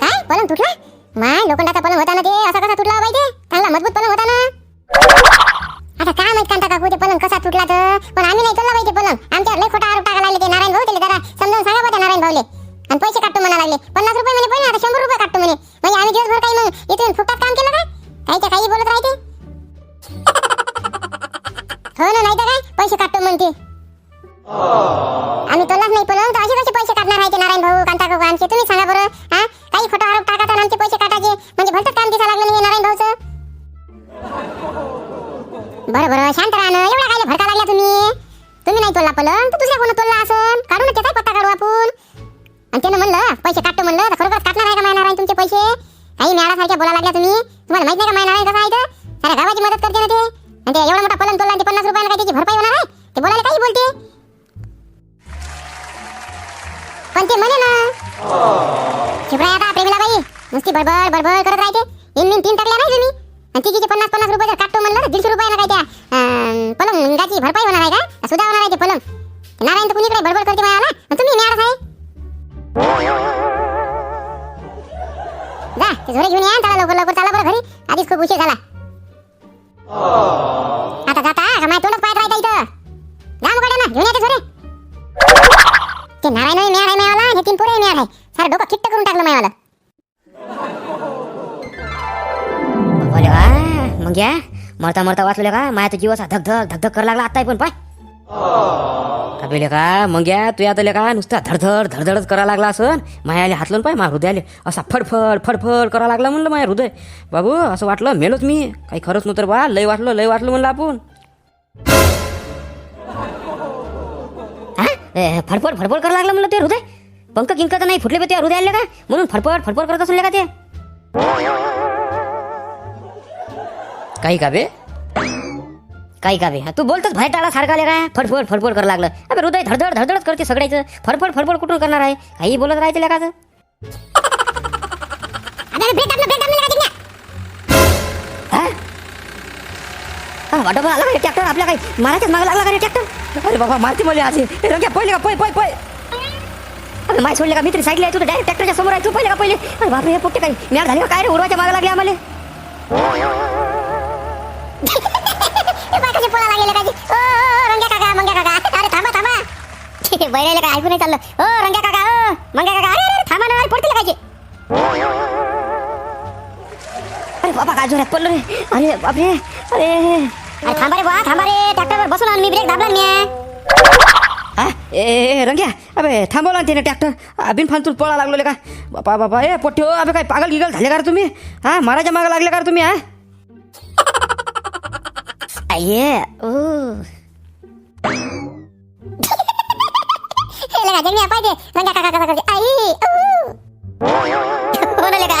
काय? पलंग तुटला माय लोखंडाचा पलंग होता ना ते? असा कसा तुटला पाहिजे चांगला मजबूत पलंग होता ना? आता काय माहीत कांता काकू ते पलंग कसा तुटला तर? पण आम्ही नाही तुटला पाहिजे पलंग. आमच्यावर लय खोटा आरोप टाकायला लागले ते. नारायण भाऊ त्याला जरा. समजावून सांगा बघा नारायण भाऊले. आणि पैसे काटतो म्हणा लागले. पन्नास रुपये म्हणे पहिले आता शंभर रुपये काटतो म्हणे. म्हणजे आम्ही दिवसभर काही मग इथून फुकटात काम केलं काय? काहीच्या काही बोलत राहते? हो ना नाही तर काय? पैसे काटतो म्हणते. आम्ही तोलाच नाही पलंग काढणार भाऊ कांता काकू आमचे. तुम्ही सांगा बरं हा? काही खोटा आरोप टाका तर आमचे पैसे काटायचे? म्हणजे भलतंच काम दिसा लागलं नाही नारायण भाऊचं? बरं बरं शांत राहा ना. एवढा काय भडका लागला तुम्ही. तुम्ही नाही तोडला पलंग तर दुसऱ्या कोण तोडला असन? काढू ना त्याचा पत्ता काढू आपण. आणि त्यानं म्हणलं पैसे काटतो म्हणलं तर खरोखर काटणार आहे का माय नारायण तुमचे पैसे? काही मेळासारख्या बोला लागल्या तुम्ही? तुम्हाला माहीत नाही का माय नारायण कसं आहे तर? साऱ्या गावाची मदत करते ना ते. आणि ते एवढा मोठा पलन तोडला आणि ते पन्नास रुपयाला काय त्याची भरपाई होणार? नुसती बडबड बडबड करत राहते इन मिन तीन टाकल्या नाही तुम्ही. आणि तिकीचे पन्नास पन्नास रुपये जर काटतो म्हणलं तर दीडशे रुपयाला काय त्या पलंगाची भरपाई होणार आहे का? सुद्धा होणार आहे ते पलंग. नारायण तर कुणीकडे बडबड करते मला आणि तुम्ही मी आहे जा ते झोरे घेऊन या चला लवकर लवकर चला बरं घरी. आधीच खूप उशीर झाला. आता जाता का माझ्या तोंडात पाहत राहता इथं? जा मग ना घेऊन या ते झोरे. ते नारायण मिळाला आहे मिळाला हे तीन पोरे मिळाला आहे. सारं डोकं किट्ट करून टाकलं मिळालं मग या मरता मरता वाचले का? माया तर जीवाचा असा धक धक कर लागला आता पण पाय. अबे का मग या तू आता का नुसता धडधड धडधडच करा लागला असं मायाले हातलं पाय मा हृदयाले. असा फडफड फडफड करा लागला म्हणलं माझ्या हृदय. बाबू असं वाटलं मेलोच मी. काही खरंच नव्हतं बा. लय वाटलं लय वाटलं म्हणलं आपण. फडफड फडफड करा लागलं म्हणलं ते हृदय? पंख किंक तर नाही फुटले ते त्या हृदयाले का? म्हणून फडफड फडफड करत असेल का ते. काही का बे काही का बे तू बोलतोच बाहेर टाळा सारखा आले काय फडफड फडफड करायला लागलं अबे हृदय धडधड धडधडच करते सगळ्याचं फडफड फडफड कुठून करणार आहे काही बोलत हा? हा, वाटप आला का ट्रॅक्टर आपल्या काही माराच्याच मागे लागला का रे ट्रॅक्टर अरे बाबा मारती मला आज हे रंग्या पहिले का पै पै पै अरे माय सोडले का मित्री साईडला आहे तू डायरेक्ट ट्रॅक्टरच्या समोर आहे तू पहिले का पहिले अरे बापरे हे पोट्टे काही मॅड झाली का काय रे उरवाच्या मागे लागले आम्हाला हे बाय कसे पोळा लागलेले काय ओ रंग्या काका मंग्या काका. अरे थांबा थांबा. बैरायला काय ऐकू नाही चाललं. ओ रंग्या काका ओ मंग्या काका. अरे अरे थांबा ना पडतील काय अरे बाबा काय जोरात पडलो रे. अरे बापरे. अरे अरे. थांबा रे बा थांबा रे. ट्रॅक्टरवर बसून आलो मी ब्रेक दाबला मी हा? ए रंग्या. अबे थांबवला ना त्याने ट्रॅक्टर. बिन फालतू पळा लागलो का? बापा बापा. ए पोट्टे हो अबे काय पागल गिगल झाले का तुम्ही? हा महाराजा मागं लागले का तुम्ही हा? अये ओ. लगा जमी पाहिजे रंग्या काका काका करते. आई ऊ. हो ना लगा.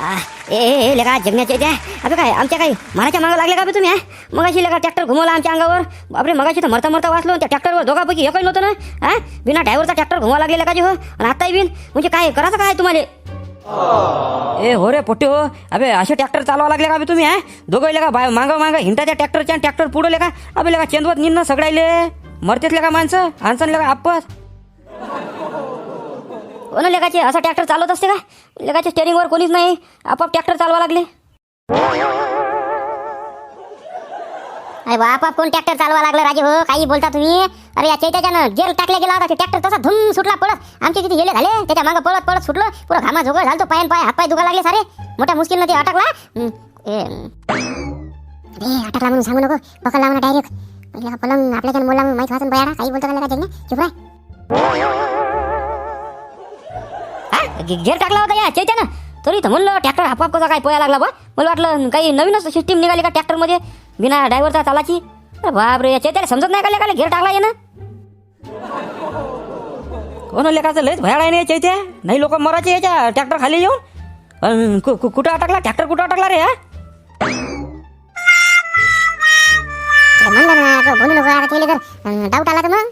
आ, ए ए ए, लेका जगण्याचे द्या अबे काय आमच्या काही माराच्या मागे लागले का बे तुम्ही हा? मगाशी लेका ट्रॅक्टर घुमवला आमच्या अंगावर. बापरे मगाशी तर मरता मरता वाचलो त्या ट्रॅक्टरवर दोघापैकी एकही नव्हतं ना हा? बिना ड्रायव्हरचा ट्रॅक्टर घुमा लागले लेका हो. आणि आताही बिन म्हणजे काय करायचं काय तुम्हाला? ए हो रे पोट्टे हो. अबे असे ट्रॅक्टर चालवा लागले का अबे तुम्ही हा? दोघं का बाय मागं मागं हिंटाच्या ट्रॅक्टरच्या ट्रॅक्टर पुढे का अबे का चेंदवत निन्न सगळायले. मरतेतले का माणसं आनसन लेका आपस. हो ना लेखाचे असा ट्रॅक्टर चालवत असते का? लेखाच्या स्टेअरिंगवर कोणीच नाही. आपाप ट्रॅक्टर चालवा लागले. अरे बाप कोण ट्रॅक्टर चालवा लागला राजे हो? काही बोलता तुम्ही? अरे या चैत्याच्यानं जेल टाकल्या गेला होता ते ट्रॅक्टर तसा धुम सुटला पळत. आमचे तिथे गेले झाले? त्याच्या मागं पळत पळत सुटलो. पुरा घामा झोगळ झालं तो पायन पाय हातपाय दुखा लागले सारे. मोठ्या मुश्किलनं ते अटकला. अटकला म्हणून सांगू नको. पकडला म्हणा डायरेक्ट पहिला पलंग आपल्याच्या मुला माहीत वाचून बयाडा. काही बोलतो का जगण्या? चुप राय हा? टाकला होता या चैत्यानं? तरी तर म्हणलं ट्रॅक्टर हापाप कसा काय पोया लागला बा? मला वाटलं काही नवीनच सिस्टीम निघाली का ट्रॅक्टरमध्ये? बिना ड्रायव्हरचा चालाची अरे बापरे याच्या त्याला समजत नाही का लेकाला? घेर टाकला ना कोण हो लेखाचं लयच भयाड आहे ना याच्या इथे. नाही लोक मरायचे याच्या ट्रॅक्टर खाली येऊन? अन कु- कु- कुठं अटकला? ट्रॅक्टर कुठं अटकला रे हा? म्हणलं ना बोलू नको आता केले तर डाऊट आला तर मग.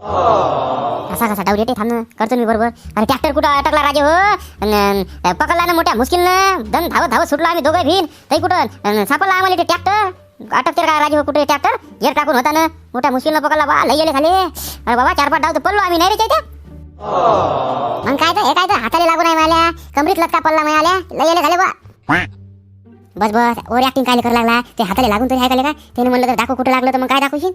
कसा कसा डावरी येते थांब करतो मी बरोबर. अरे ट्रॅक्टर कुठं? अटकला राजे हो. पकडला ना मोठ्या. मुश्किलनं दम धावत धावत सुटलो आम्ही दोघं भीन. तरी कुठं? सापडला आम्हाला ते ट्रॅक्टर अटकते का राजे हो कुठे ट्रॅक्टर गेर टाकून होता ना. मोठ्या मुश्किलनं पकडला. बा लई गेले खाली अरे बाबा चार पाच डाव तर पडलो आम्ही. नाही रे त्या मग काय तर हे काय तर? हाताला लागून नाही मला कमरीत लटका पडला मिळाल्या लई गेले खाली बा बस बस. ओर ऍक्टिंग काय करायला लागला? ते हाताला लागून तरी आहे का? त्याने म्हणलं तर दाखव कुठं लागलं तर मग काय दाखवशील?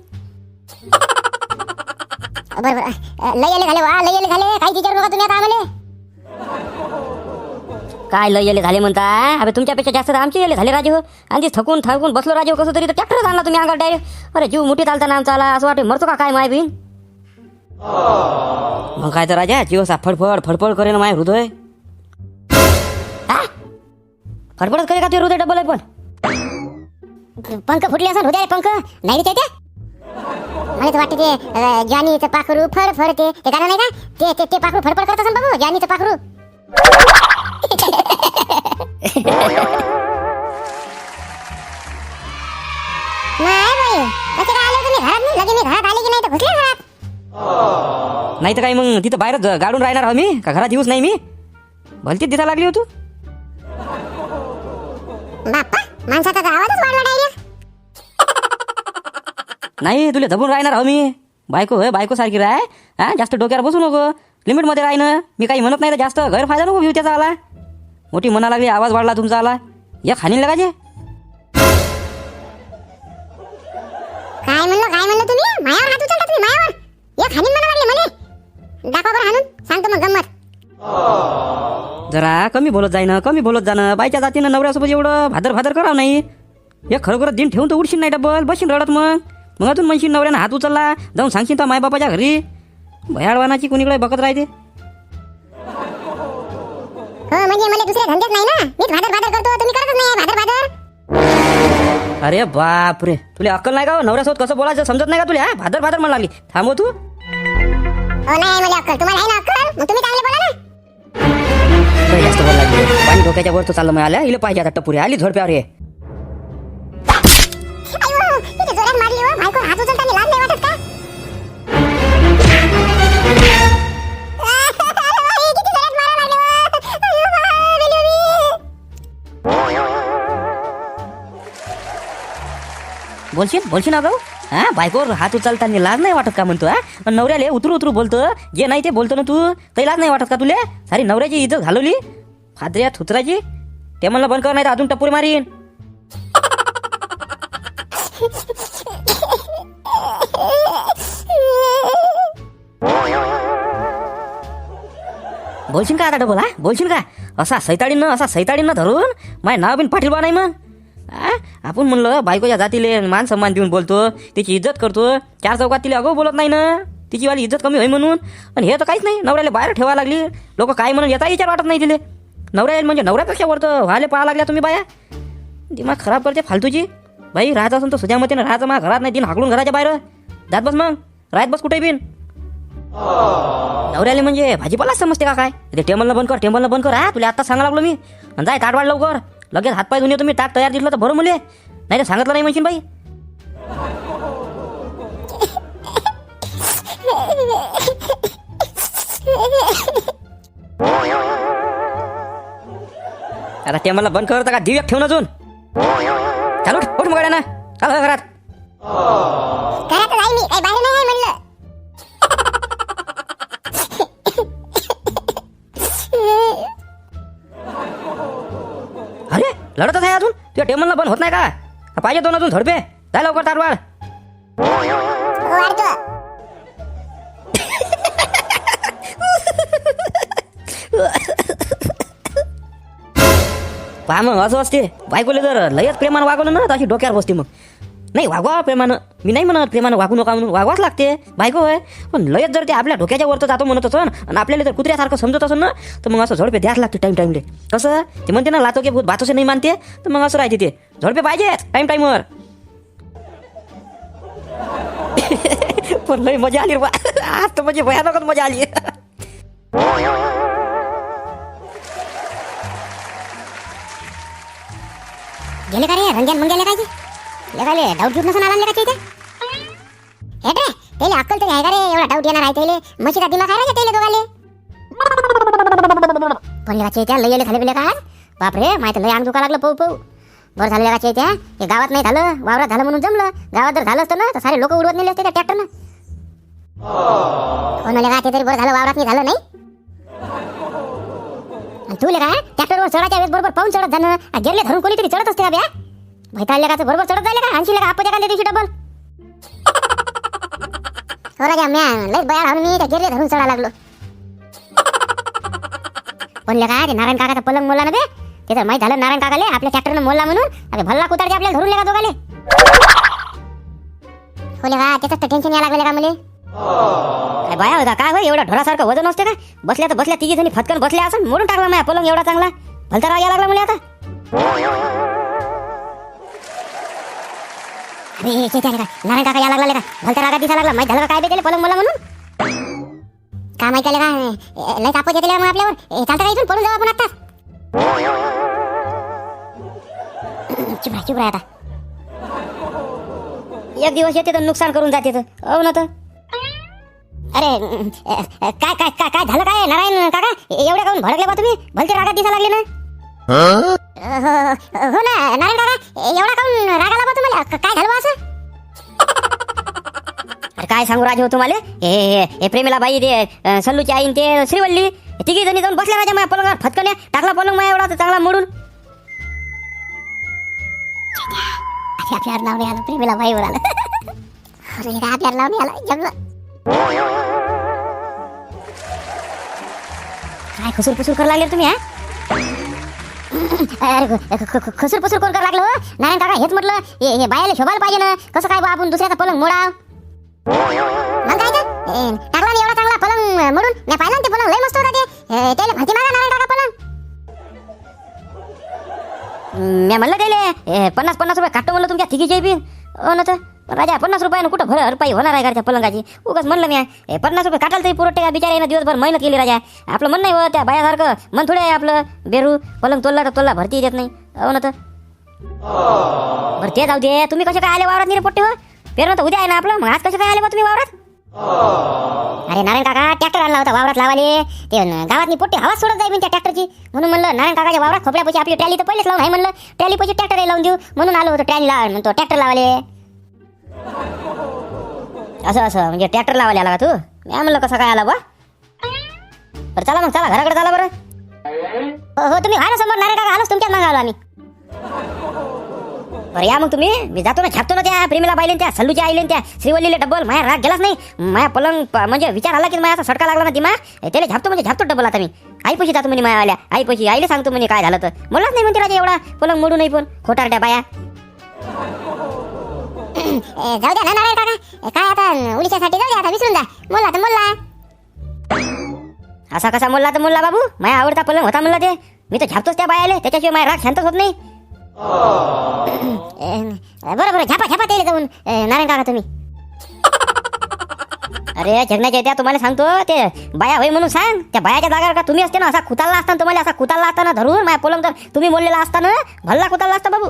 बरं लय आले झाले वा लय आले झाले काही विचारू नका तुम्ही आता आम्हाला. काय लय येले झाले म्हणता? अबे तुमच्यापेक्षा जास्त तर आमचे येले झाले राजे. हो आणि थकून थकून बसलो राजे हो कसं तरी तर ट्रॅक्टर आणला तुम्ही अंगात डायरेक्ट अरे जीव मुठीत आलता ना आमचा आला. असं वाटतं मरतो का काय माय बिन? मग काय तर राजा जीव असा फडफड फडफड करे ना माय हृदय. हा? फडफडच करे का ते हृदय डबल आहे पण? पंख फुटले असं हृदय पंख? नाही रे ते मला तर वाटते ते जानीचं पाखरू फड फडते ते गाणं नाही का? ते ते ते पाखरू फडफड करत असं बाबू जानीचं पाखरू. नाही बाई कसे काय आले तुम्ही घरात नाही लगे मी घरात आले की नाही तर घुसले घरात. नाही तर काय मग तिथं बाहेरच गाडून राहणार आहो मी? का घरात येऊच नाही मी? भलतीच दिसा लागली हो तू. बाप्पा माणसाचा तर आवाजच वाढला नाही तुला धबून राहणार आहो मी. बायको होय बायको सारखी राह. हा जास्त डोक्यावर बसू नको. लिमिटमध्ये राह ना मी काही म्हणत नाही तर जास्त गैरफायदा नको घेऊ त्याचा आला. मोठी म्हणा लागली आवाज वाढला तुमचा आला. या खाणी लागायचे? काय म्हणलं काय म्हणलं तुम्ही? मायावर हात उचलता तुम्ही मायावर? एक हानीन म्हणा लागले म्हणे दाखवा बरं हाणून. सांगतो मग गंमत. जरा कमी बोलत जाय ना कमी बोलत जाणं. बायच्या जातीनं नवऱ्यासोबत एवढं भादर भादर करावं नाही. हे खरोखर दिन ठेवून तर उडशील नाही डबल बसशील रडत मग. मग अजून म्हणशील नवऱ्यानं हात उचलला जाऊन सांगशील तर मायबापाच्या घरी? भयाडवानाची कुणीकडे बघत राहते? हो म्हणजे मला दुसरे धंदेच नाही ना? मीच भादर भादर करतो तुम्ही करतच नाही भादर भादर. अरे बाप रे तुला अक्कल नाही का हो? नवऱ्यासोबत कसं बोलायचं समजत नाही का तुला? हा? भादर भादर म्हणा लागली. थांबव तू. हो नाही मला अक्कल. तुम्हाला आहे ना अक्कल? मग तुम्ही चांगले बोला ना. लय जास्त बोल लागली. पाणी डोक्याच्या वर चाललं मग आल्या इले पाहिजे आता टपुरी. आली झोडप्यावर ये. बोलशील? बोलशील ना भाऊ? हा? बायकोवर हात उचलताना लाज नाही वाटत का म्हणतो हा? पण नवऱ्याले उतरू उतरू बोलतो. जे नाही ते बोलतो ना तू. काही लाज नाही वाटत का तुले? सारी नवऱ्याची इज्जत घालवली? फादऱ्या थुतराची? ते म्हणलं बंद कर नाही तर अजून टपुरी मारीन. बोलशील का आता बोला बोलशील का? असा सैताडीनं असा सैताडीनं धरून माय नाव बिन पाटील बा नाही मग? आ आपण म्हणलं बायकोच्या जातीले मान सन्मान देऊन बोलतो तिची इज्जत करतो चार चौकात तिला अगो बोलत नाही ना? तिची वाली इज्जत कमी होई म्हणून. आणि हे तर काहीच नाही नवऱ्याला बाहेर ठेवा लागली. लोक काय म्हणून येता विचार वाटत नाही तिले. नवऱ्या म्हणजे नवऱ्यापेक्षा वरतं व्हायला पाहा लागल्या तुम्ही बाया. दिमाग खराब करते फालतूची. बाई राहत असून तर सुजामतीनं राहायचं मग घरात नाही दिन हाकडून घराच्या बाहेर. जात बस मग. राहत बस कुठे बिन? नवऱ्याला म्हणजे भाजीपालाच समजते का काय? ते टेबलला बंद कर टेबलला बंद कर. हा तुला आता सांगा लागलो मी. आणि जाय ताट वाढ लवकर. लगेच हातपाय धुणे तुम्ही ताक तयार दिसलं तर बरं मुले. नाही तर सांगितलं नाही म्हणशील बाई. अरे ते मला बंद करता का? दिव्या ठेवून अजून. चालू उठ उठ मग ना चालू घरात घरात नाही म्हणलं. लढतच आहे अजून? तुझ्या टेबलला बंद होत नाही का पाहिजे दोन अजून झडपे. जाय लवकर ताट वाढ पहा मग असं असते. बायकोले जर लयच प्रेमानं वागवलं ना तर अशी डोक्यावर बसते मग. नाही वागवा प्रेमानं. मी नाही म्हणत प्रेमानं वागू नका म्हणून. वागवाच लागते. बायको होय. पण लयच जर ते आपल्या डोक्याच्या वरतं जातो म्हणत असं आणि आपल्याला जर कुत्र्यासारखं समजत असं ना तर मग असं झडपे द्यास लागते टाईम टाईमले कसं? ते म्हणते ना लातो की भूत बातोसे नाही मानते तर मग असं राहते ते. झडपे पाहिजेच टाईम टाईमवर पण लय मजा आली रे बा. आज तर म्हणजे भयानकच मजा आली. गेले का रे? रंजन मग गेले काय लेवाले डाऊट घेऊन नसून आला का इथे हेट रे त्याला अक्कल तरी आहे का रे? एवढा डाऊट येणार आहे तेले? म्हशीचा दिमाग आहे रे त्याला दोघाले? पण लेगाचे चेत्या लय येले खाली बिले का बापरे माहिती लय अंग दुखा लागलं पाहू पाहू बरं झालं लेगाचे चेत्या? हे गावात नाही झालं वावरात झालं म्हणून जमलं. गावात जर झालं असतं ना तर सारे लोक उडवत नेले असते त्या ट्रॅक्टरनं पण ना ते तरी बरं झालं वावरात नाही झालं नाही? तू लेगा ट्रॅक्टरवर चढायच्या वेळेस बरोबर पाहून चढत जाणं. गेले धरून कोणीतरी चढत असते का ब्या? भैताळले का बरोबर चढत जायला का आणशी का? आपण एखाद्या दिवशी डबल? हो राजा म्या लय बया राहून मी त्या गिरले धरून चढा लागलो. पण काय ते नारायण काकाचा पलंग मोला ना बे? ते तर माहीत झालं नारायण काकाले आपल्या ट्रॅक्टरनं मोला म्हणून. अरे भल्ला कुतारचे आपल्याला धरून लेगा दोघाले. बोले का त्याचं तर टेन्शन यायला लागलं का मला? काय बाया होता काय होय एवढा ढोरासारखं वजन असते का? बसल्या तर बसल्या तिघी जणी फटकन बसल्या असं मोडून टाकला माझ्या पलंग एवढा चांगला. भलता राव यायला लागला मला आता. अरे हे ते का? नारायण काका या लागला का? भलता रागा दिसा लागला. माहीत झालं का काय बे केलं पलंग मला म्हणून? का माहीत आलं का? लय तापत येते मग आपल्यावर. ए, चालतं का इथून? पळून जाऊ आपण आता चुप राहा चुप राहा आता. एक दिवस येते तर नुकसान करून जाते तर. हो ना तर. अरे अं, अं, काय काय काय काय झालं काय? नारायण काका एवढ्या काऊन भडकले बा तुम्ही? भलते रागात दिसा लागले ना. अं, हो ना नारायण काका एवढा काऊन राग आला बा तुम्हाला? काय झालं असं? अरे काय सांगू राजे हो तुम्हाला? हे हे- हे प्रेमीला बाई ते सल्लूची आईन ते श्रीवल्ली तिघी जणी जाऊन बसल्या राजा माझ्या पलंगावर फटकन टाकला पलंग माझ्या एवढा तर चांगला मोडून. अरे आपल्यावर नाव नाही आलं प्रेमीला बाईवर आलं अरे काय आपल्यावर नाव नाही आलं जगलं काय खुसूर पुसूर करायला लागले तुम्ही हा? खसूर पसूर कोण करायला लागलो हो? नारायण काका हेच म्हटलं हे हे बायाला शोभायला पाहिजे ना. कसं काय बा आपण दुसऱ्याचा पलंग मोडाव? मग काय तर? ए, टाकला ना एवढा चांगला पलंग मोडून. मी पाहिला ना ते पलंग लय मस्त होता ते. ए, त्याला माहिती मागा नारायण काका पलंग. मी म्हणलं त्याले पन्नास पन्नास रुपये काटतो म्हणलं तुमच्या तिघीचे बी. हो ना तर राजा पन्नास रुपयानं कुठं भर भरपाई होणार आहे घरच्या त्या पलंगाची? उगाच म्हणलं मी हे पन्नास रुपये काटाल तरी पुरटे का बिचारा? दिवसभर मेहनत केली राजा. आपलं मन नाही हो त्या बायासारखं मन थोडे आहे आपलं बेरू. पलंग तोलला तर तोलला भरती देत नाही. हो ना तर. बरं ते जाऊ दे. तुम्ही कसे काय आले वावरात नाही रे पोट्टे हो? पेरणं तर उद्या आहे ना आपलं. मग आज कसे काय आले बा तुम्ही वावरात? अरे नारायण काका ट्रॅक्टर आणला होता वावरात लावाले. ते गावात गावातनी पोट्टी हवा सोडत जाईल त्या ट्रॅक्टरची म्हणून म्हणलं नारायण काकाच्या वावरात खोपड्यापाशी आपली ट्रॅली तर पहिलेच लावून आहे म्हणलं. ट्रॅली पैसे ट्रॅक्टर लावून देऊ. म्हणून आलो होतो ट्रॅली लावा म्हणतो ट्रॅक्टर लावाले. असं असं. म्हणजे ट्रॅक्टर लावायला आला का तू? मी म्हणलं कसं काय आला बा बरं चला मग चला. घराकडे चला बरं. हो हो तुम्ही व्हा ना समोर. नारे काका आलोच तुमच्याच मागे आलो आम्ही. बरं या मग तुम्ही. मी जातो ना छापतो ना त्या प्रेमीला पाहिले त्या सल्लूच्या आईले त्या. श्रीवल्लीला डबल माझ्या राग गेलाच नाही. माझ्या पलंग प- म्हणजे विचार आला की माझ्या असा सडका लागला ना ती मा त्याला झापतो म्हणजे झापतो डबल आता मी. आई पैसे जातो म्हणे माझ्या आल्या आई पैसे आईले सांगतो म्हणे काय झालं तर. मलाच नाही म्हणते राजा एवढा. पलंग मोडू नाही पण. खोटारट्या बाया. जाऊ द्या ना नारायण काका. काय आता उडीच्यासाठी जाऊ द्या आता विसरून जा. मोल्ला तर मोल्ला. असा कसा मोडला तर मोडला बाबू? माझ्या आवडता पलंग होता म्हणला ते. मी तर झापतोच त्या बायाले त्याच्याशिवाय माझ्या राग शांतच होत नाही. ए, बरं बरं झापा झापा त्याला जाऊन. नारायण काका तुम्ही. अरे जगण्याच्या त्या तुम्हाला सांगतो ते बाया होय म्हणून सांग. त्या बायाच्या जागावर का तुम्ही असते ना असा कुताला असताना तुम्हाला असा कुताला असताना धरून माझ्या पलंग तर तुम्ही बोललेला असताना भल्ला कुताला असता बाबू.